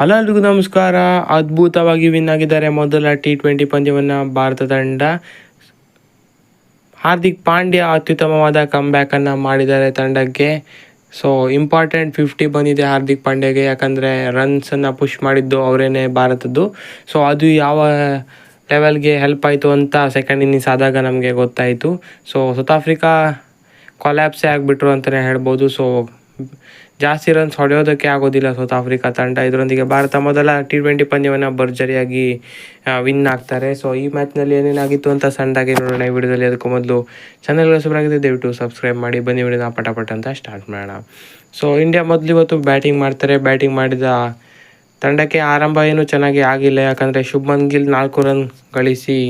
Hello ಎಲ್ರಿಗೂ ನಮಸ್ಕಾರ. ಅದ್ಭುತವಾಗಿ ವಿನ್ ಆಗಿದ್ದಾರೆ ಮೊದಲ ಟಿ ಟ್ವೆಂಟಿ ಪಂದ್ಯವನ್ನು ಭಾರತ ತಂಡ. ಹಾರ್ದಿಕ್ ಪಾಂಡ್ಯ ಅತ್ಯುತ್ತಮವಾದ ಕಮ್ಬ್ಯಾಕನ್ನು ಮಾಡಿದ್ದಾರೆ ತಂಡಕ್ಕೆ. ಸೊ ಇಂಪಾರ್ಟೆಂಟ್ ಫಿಫ್ಟಿ ಬಂದಿದೆ ಹಾರ್ದಿಕ್ ಪಾಂಡ್ಯಗೆ, ಯಾಕಂದರೆ ರನ್ಸನ್ನು ಪುಷ್ ಮಾಡಿದ್ದು ಅವರೇನೆ ಭಾರತದ್ದು. ಸೊ ಅದು ಯಾವ ಲೆವೆಲ್ಗೆ ಹೆಲ್ಪ್ ಆಯಿತು ಅಂತ ಸೆಕೆಂಡ್ ಇನ್ನಿಂಗ್ಸ್ ಆದಾಗ ನಮಗೆ ಗೊತ್ತಾಯಿತು. ಸೊ ಸೌತ್ ಆಫ್ರಿಕಾ ಕೊಲ್ಯಾಪ್ಸೇ ಆಗಿಬಿಟ್ರು ಅಂತಲೇ ಹೇಳ್ಬೋದು. ಸೊ ಜಾಸ್ತಿ ರನ್ಸ್ ಹೊಡೆಯೋದಕ್ಕೆ ಆಗೋದಿಲ್ಲ ಸೌತ್ ಆಫ್ರಿಕಾ ತಂಡ. ಇದರೊಂದಿಗೆ ಭಾರತ ಮೊದಲ ಟಿ ಟ್ವೆಂಟಿ ಪಂದ್ಯವನ್ನು ಭರ್ಜರಿಯಾಗಿ ವಿನ್ ಆಗ್ತಾರೆ. ಸೊ ಈ ಮ್ಯಾಚ್ನಲ್ಲಿ ಏನೇನಾಗಿತ್ತು ಅಂತ ಸಣ್ಣದಾಗಿ ನೋಡೋಣ. ಈ ವಿಡಿಯೋದಲ್ಲಿ ಅದಕ್ಕೂ ಮೊದಲು ಚಾನಲ್ಗೆ ಹೊಸಬರಾಗಿದೆ ದಯವಿಟ್ಟು ಸಬ್ಸ್ಕ್ರೈಬ್ ಮಾಡಿ. ಬನ್ನಿ ವಿಡಿಯೋನ ಪಟಪಟ ಅಂತ ಸ್ಟಾರ್ಟ್ ಮಾಡೋಣ. ಸೊ ಇಂಡಿಯಾ ಮೊದಲು ಇವತ್ತು ಬ್ಯಾಟಿಂಗ್ ಮಾಡ್ತಾರೆ. ಬ್ಯಾಟಿಂಗ್ ಮಾಡಿದ ತಂಡಕ್ಕೆ ಆರಂಭ ಏನು ಚೆನ್ನಾಗಿ ಆಗಿಲ್ಲ. ಯಾಕಂದರೆ ಶುಭ್ಮನ್ ಗಿಲ್ ನಾಲ್ಕು ರನ್ ಗಳಿಸಿ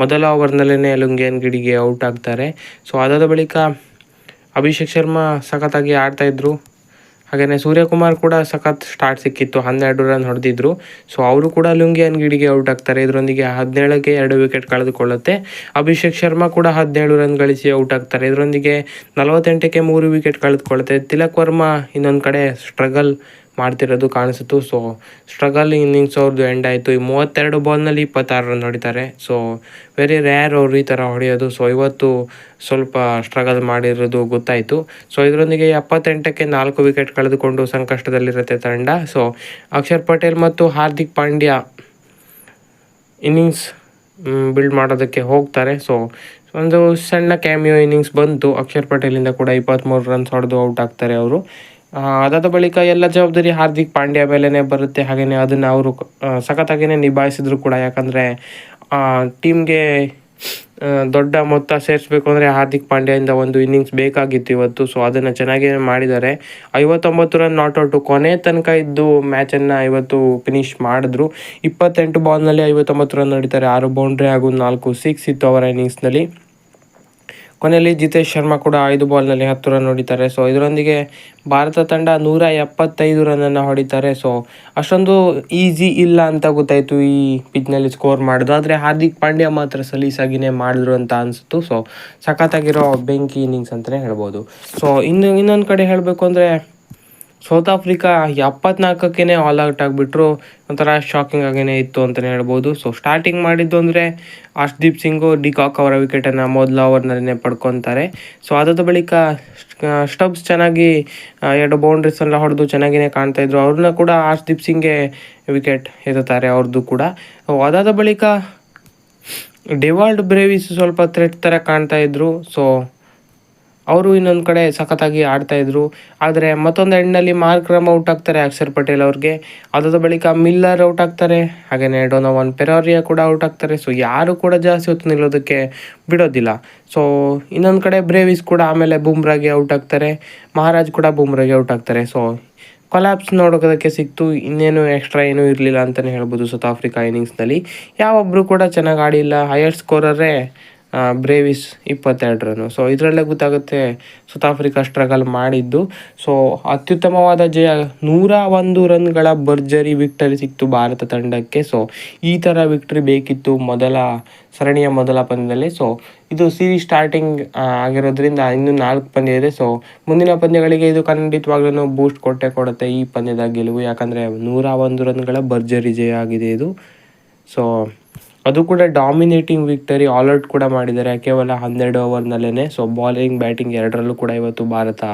ಮೊದಲ ಓವರ್ನಲ್ಲೇ ಲುಂಗೇನ್ ಗಿಡಿಗೆ ಔಟ್ ಆಗ್ತಾರೆ. ಸೊ ಅದಾದ ಬಳಿಕ ಅಭಿಷೇಕ್ ಶರ್ಮಾ ಸಖತ್ತಾಗಿ ಆಡ್ತಾಯಿದ್ರು ಹಾಗೆಯೇ ಸೂರ್ಯಕುಮಾರ್ ಕೂಡ ಸಖತ್ ಸ್ಟಾರ್ಟ್ ಸಿಕ್ಕಿತ್ತು, ಹನ್ನೆರಡು ರನ್ ಹೊಡೆದಿದ್ರು. ಸೊ ಅವರು ಕೂಡ ಲುಂಗಿಯನ್ ಗಿಡಿಗೆ ಔಟ್ ಆಗ್ತಾರೆ. ಇದರೊಂದಿಗೆ ಹದಿನೇಳಕ್ಕೆ ಎರಡು ವಿಕೆಟ್ ಕಳೆದುಕೊಳ್ಳುತ್ತೆ. ಅಭಿಷೇಕ್ ಶರ್ಮಾ ಕೂಡ ಹದಿನೇಳು ರನ್ ಗಳಿಸಿ ಔಟ್ ಆಗ್ತಾರೆ. ಇದರೊಂದಿಗೆ ನಲವತ್ತೆಂಟಕ್ಕೆ ಮೂರು ವಿಕೆಟ್ ಕಳೆದುಕೊಳ್ಳುತ್ತೆ. ತಿಲಕ್ ವರ್ಮಾ ಇನ್ನೊಂದು ಕಡೆ ಸ್ಟ್ರಗಲ್ ಮಾಡ್ತಿರೋದು ಕಾಣಿಸಿತು ಸೊ ಸ್ಟ್ರಗಲ್ ಇನ್ನಿಂಗ್ಸ್ ಅವ್ರದ್ದು ಎಂಡ್ ಆಯಿತು. ಈ ಮೂವತ್ತೆರಡು ಬಾಲ್ನಲ್ಲಿ ಇಪ್ಪತ್ತಾರು ರನ್ ಹೊಡಿತಾರೆ ಸೊ ವೆರಿ ರೇರ್ ಅವರು ಈ ಥರ ಹೊಡೆಯೋದು. ಸೊ ಇವತ್ತು ಸ್ವಲ್ಪ ಸ್ಟ್ರಗಲ್ ಮಾಡಿರೋದು ಗೊತ್ತಾಯಿತು. ಸೊ ಇದರೊಂದಿಗೆ ಎಪ್ಪತ್ತೆಂಟಕ್ಕೆ ನಾಲ್ಕು ವಿಕೆಟ್ ಕಳೆದುಕೊಂಡು ಸಂಕಷ್ಟದಲ್ಲಿರುತ್ತೆ ತಂಡ. ಸೊ ಅಕ್ಷರ್ ಪಟೇಲ್ ಮತ್ತು ಹಾರ್ದಿಕ್ ಪಾಂಡ್ಯ ಇನ್ನಿಂಗ್ಸ್ ಬಿಲ್ಡ್ ಮಾಡೋದಕ್ಕೆ ಹೋಗ್ತಾರೆ. ಸೊ ಒಂದು ಸಣ್ಣ ಕ್ಯಾಮಿಯೋ ಇನ್ನಿಂಗ್ಸ್ ಬಂತು. ಅಕ್ಷರ್ ಪಟೇಲಿಂದ ಕೂಡ ಇಪ್ಪತ್ತ್ಮೂರು ರನ್ಸ್ ಹೊಡೆದು ಔಟ್ ಆಗ್ತಾರೆ ಅವರು. ಅದಾದ ಬಳಿಕ ಎಲ್ಲ ಜವಾಬ್ದಾರಿ ಹಾರ್ದಿಕ್ ಪಾಂಡ್ಯ ಮೇಲೇ ಬರುತ್ತೆ. ಹಾಗೆಯೇ ಅದನ್ನು ಅವರು ಸಖತ್ತಾಗಿಯೇ ನಿಭಾಯಿಸಿದ್ರು ಕೂಡ. ಯಾಕಂದರೆ ಟೀಮ್ಗೆ ದೊಡ್ಡ ಮೊತ್ತ ಸೇರಿಸಬೇಕು ಅಂದರೆ ಹಾರ್ದಿಕ್ ಪಾಂಡ್ಯದಿಂದ ಒಂದು ಇನ್ನಿಂಗ್ಸ್ ಬೇಕಾಗಿತ್ತು ಇವತ್ತು. ಸೊ ಅದನ್ನು ಚೆನ್ನಾಗೇ ಮಾಡಿದ್ದಾರೆ. ಐವತ್ತೊಂಬತ್ತು ರನ್ ನಾಟ್ ಔಟು ಕೊನೆ ತನಕ ಇದ್ದು ಮ್ಯಾಚನ್ನು ಇವತ್ತು ಫಿನಿಶ್ ಮಾಡಿದ್ರು. ಇಪ್ಪತ್ತೆಂಟು ಬಾಲ್ನಲ್ಲಿ ಐವತ್ತೊಂಬತ್ತು ರನ್ ನಡೀತಾರೆ. ಆರು ಬೌಂಡ್ರಿ ಹಾಗೂ ನಾಲ್ಕು ಸಿಕ್ಸ್ ಇತ್ತು ಅವರ ಇನ್ನಿಂಗ್ಸ್ನಲ್ಲಿ ಕೊನೆಯಲ್ಲಿ ಜಿತೇಶ್ ಶರ್ಮಾ ಕೂಡ ಐದು ಬಾಲ್ನಲ್ಲಿ ಹತ್ತು ರನ್ ಹೊಡಿತಾರೆ. ಸೊ ಇದರೊಂದಿಗೆ ಭಾರತ ತಂಡ ನೂರ ಎಪ್ಪತ್ತೈದು ರನ್ನನ್ನು ಹೊಡಿತಾರೆ. ಸೊ ಅಷ್ಟೊಂದು ಈಸಿ ಇಲ್ಲ ಅಂತ ಗೊತ್ತಾಯಿತು ಈ ಪಿಚ್ನಲ್ಲಿ ಸ್ಕೋರ್ ಮಾಡೋದು. ಆದರೆ ಹಾರ್ದಿಕ್ ಪಾಂಡ್ಯ ಮಾತ್ರ ಸಲೀಸಾಗಿನೇ ಮಾಡಿದ್ರು ಅಂತ ಅನಿಸ್ತು ಸೊ ಸಖತ್ತಾಗಿರೋ ಬೆಂಕಿ ಇನ್ನಿಂಗ್ಸ್ ಅಂತಲೇ ಹೇಳ್ಬೋದು. ಸೊ ಇನ್ನು ಇನ್ನೊಂದು ಕಡೆ ಹೇಳಬೇಕು ಅಂದರೆ ಸೌತ್ ಆಫ್ರಿಕಾ ಎಪ್ಪತ್ನಾಲ್ಕಕ್ಕೇ ಆಲ್ ಔಟ್ ಆಗಿಬಿಟ್ರು. ಒಂಥರ ಶಾಕಿಂಗ್ ಆಗೇ ಇತ್ತು ಅಂತಲೇ ಹೇಳ್ಬೋದು. ಸೊ ಸ್ಟಾರ್ಟಿಂಗ್ ಮಾಡಿದ್ದು ಅಂದರೆ ಅರ್ಶ್ದೀಪ್ ಸಿಂಗು, ಡಿಕಾಕ್ ಅವರ ವಿಕೆಟನ್ನು ಮೊದಲ ಓವರ್ನಲ್ಲೇ ಪಡ್ಕೊತಾರೆ. ಸೊ ಅದಾದ ಬಳಿಕ ಸ್ಟಬ್ಸ್ ಚೆನ್ನಾಗಿ ಎರಡು ಬೌಂಡ್ರೀಸ್ ಎಲ್ಲ ಹೊಡೆದು ಚೆನ್ನಾಗಿಯೇ ಕಾಣ್ತಾಯಿದ್ರು ಅವ್ರನ್ನ ಕೂಡ ಅರ್ಶ್ದೀಪ್ ಸಿಂಗ್ಗೆ ವಿಕೆಟ್ ಎತ್ತುತ್ತಾರೆ ಅವ್ರದ್ದು ಕೂಡ. ಅದಾದ ಬಳಿಕ ಡಿವಾಲ್ಡ್ ಬ್ರೇವಿಸ್ ಸ್ವಲ್ಪ ಥ್ರೆಟ್ ಥರ ಕಾಣ್ತಾಯಿದ್ರು ಸೊ ಅವರು ಇನ್ನೊಂದು ಕಡೆ ಸಖತ್ತಾಗಿ ಆಡ್ತಾಯಿದ್ರು ಆದರೆ ಮತ್ತೊಂದು ಎಂಡ್ನಲ್ಲಿ ಮಾರ್ಕ್ ರಮ್ ಔಟ್ ಆಗ್ತಾರೆ ಅಕ್ಷರ್ ಪಟೇಲ್ ಅವ್ರಿಗೆ. ಅದಾದ ಬಳಿಕ ಮಿಲ್ಲರ್ ಔಟ್ ಆಗ್ತಾರೆ. ಹಾಗೆಯೇ ಒನ್ ಪೆರಾರಿಯಾ ಕೂಡ ಔಟ್ ಆಗ್ತಾರೆ. ಸೊ ಯಾರು ಕೂಡ ಜಾಸ್ತಿ ಹೊತ್ತು ನಿಲ್ಲೋದಕ್ಕೆ ಬಿಡೋದಿಲ್ಲ. ಸೊ ಇನ್ನೊಂದು ಕಡೆ ಬ್ರೇವಿಸ್ ಕೂಡ ಆಮೇಲೆ ಬುಮ್ರಾಗೆ ಔಟ್ ಆಗ್ತಾರೆ. ಮಹಾರಾಜ್ ಕೂಡ ಬುಮ್ರಾಗೆ ಔಟ್ ಆಗ್ತಾರೆ. ಸೊ ಕೊಲ್ಯಾಪ್ಸ್ ನೋಡೋದಕ್ಕೆ ಸಿಕ್ತು. ಇನ್ನೇನು ಎಕ್ಸ್ಟ್ರಾ ಏನೂ ಇರಲಿಲ್ಲ ಅಂತಲೇ ಹೇಳ್ಬೋದು ಸೌತ್ ಆಫ್ರಿಕಾ ಇನ್ನಿಂಗ್ಸ್ನಲ್ಲಿ. ಯಾವೊಬ್ಬರು ಕೂಡ ಚೆನ್ನಾಗಿ ಆಡಿಲ್ಲ. ಹೈಯರ್ ಸ್ಕೋರರೇ ಬ್ರೇವಿಸ್ ಇಪ್ಪತ್ತೆರಡು ರನ್ನು ಸೊ ಇದರಲ್ಲೇ ಗೊತ್ತಾಗುತ್ತೆ ಸೌತ್ ಆಫ್ರಿಕಾ ಸ್ಟ್ರಗಲ್ ಮಾಡಿದ್ದು. ಸೊ ಅತ್ಯುತ್ತಮವಾದ ಜಯ ನೂರ ಒಂದು ರನ್ಗಳ ಭರ್ಜರಿ ವಿಕ್ಟರಿ ಸಿಕ್ತು ಭಾರತ ತಂಡಕ್ಕೆ. ಸೊ ಈ ಥರ ವಿಕ್ಟ್ರಿ ಬೇಕಿತ್ತು ಮೊದಲ ಸರಣಿಯ ಮೊದಲ ಪಂದ್ಯದಲ್ಲಿ. ಸೊ ಇದು ಸೀರೀಸ್ ಸ್ಟಾರ್ಟಿಂಗ್ ಆಗಿರೋದ್ರಿಂದ ಇನ್ನೂ ನಾಲ್ಕು ಪಂದ್ಯ ಇದೆ. ಸೊ ಮುಂದಿನ ಪಂದ್ಯಗಳಿಗೆ ಇದು ಖಂಡಿತವಾಗ್ಲೂ ಬೂಸ್ಟ್ ಕೊಟ್ಟೆ ಕೊಡುತ್ತೆ ಈ ಪಂದ್ಯದ ಗೆಲುವು. ಯಾಕಂದರೆ ನೂರ ಒಂದು ರನ್ಗಳ ಭರ್ಜರಿ ಜಯ ಆಗಿದೆ ಇದು. ಸೊ ಅದು ಕೂಡ ಡಾಮಿನೇಟಿಂಗ್ ವಿಕ್ಟರಿ ಆಲ್ಔಟ್ ಕೂಡ ಮಾಡಿದ್ದಾರೆ. ಕೇವಲ ಹನ್ನೆರಡು ಓವರ್ನಲ್ಲೇ ಸೊ ಬಾಲಿಂಗ್ ಬ್ಯಾಟಿಂಗ್ ಎರಡರಲ್ಲೂ ಕೂಡ ಇವತ್ತು ಭಾರತ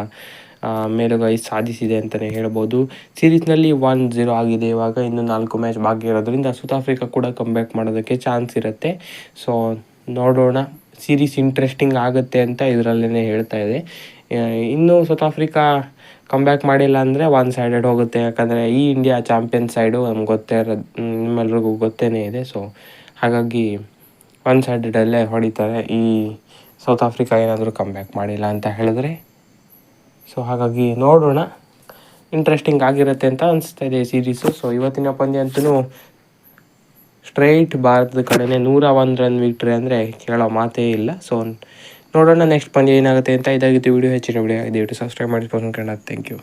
ಮೇಲುಗೈ ಸಾಧಿಸಿದೆ ಅಂತಲೇ ಹೇಳ್ಬೋದು. ಸೀರೀಸ್ನಲ್ಲಿ ಒನ್ ಜೀರೋ ಆಗಿದೆ ಇವಾಗ. ಇನ್ನು ನಾಲ್ಕು ಮ್ಯಾಚ್ ಬಾಕಿ ಇರೋದ್ರಿಂದ ಸೌತ್ ಆಫ್ರಿಕಾ ಕೂಡ ಬ್ಯಾಕ್ ಮಾಡೋದಕ್ಕೆ ಚಾನ್ಸ್ ಇರುತ್ತೆ. ಸೊ ನೋಡೋಣ. ಸೀರೀಸ್ ಇಂಟ್ರೆಸ್ಟಿಂಗ್ ಆಗುತ್ತೆ ಅಂತ ಇದರಲ್ಲೇ ಹೇಳ್ತಾ ಇದೆ. ಇನ್ನು ಸೌತ್ ಆಫ್ರಿಕಾ ಬ್ಯಾಕ್ ಮಾಡಿಲ್ಲ ಅಂದರೆ ಒನ್ ಸೈಡೆಡ್ ಹೋಗುತ್ತೆ. ಯಾಕಂದರೆ ಈ ಇಂಡಿಯಾ ಚಾಂಪಿಯನ್ ಸೈಡು ನಮ್ಗೆ ಗೊತ್ತೇ ಇರೋದು ನಿಮ್ಮೆಲ್ರಿಗೂ ಗೊತ್ತೇ ಇದೆ. ಸೊ ಹಾಗಾಗಿ ಒನ್ ಸೈಡೆಡಲ್ಲೇ ಹೊಡಿತಾರೆ. ಈ ಸೌತ್ ಆಫ್ರಿಕಾ ಏನಾದರೂ ಕಮ್ ಬ್ಯಾಕ್ ಮಾಡಿಲ್ಲ ಅಂತ ಹೇಳಿದ್ರೆ. ಸೊ ಹಾಗಾಗಿ ನೋಡೋಣ. ಇಂಟ್ರೆಸ್ಟಿಂಗ್ ಆಗಿರುತ್ತೆ ಅಂತ ಅನಿಸ್ತಾ ಇದೆ ಸೀರೀಸು ಸೊ ಇವತ್ತಿನ ಪಂದ್ಯ ಅಂತೂ ಸ್ಟ್ರೈಟ್ ಭಾರತದ ಕಡೆನೇ ನೂರ ಒಂದು ರನ್ ವಿಕ್ಟ್ರಿ ಅಂದರೆ ಕೇಳೋ ಮಾತೇ ಇಲ್ಲ. ಸೊ ನೋಡೋಣ ನೆಕ್ಸ್ಟ್ ಪಂದ್ಯ ಏನಾಗುತ್ತೆ ಅಂತ. ಇದಾಗಿತ್ತು ವಿಡಿಯೋ ಹೆಚ್ಚಿನ ವಿಡಿಯೋ ದಯವಿಟ್ಟು ಸಬ್ಸ್ಕ್ರೈಬ್ ಮಾಡಿ ಥ್ಯಾಂಕ್ ಯು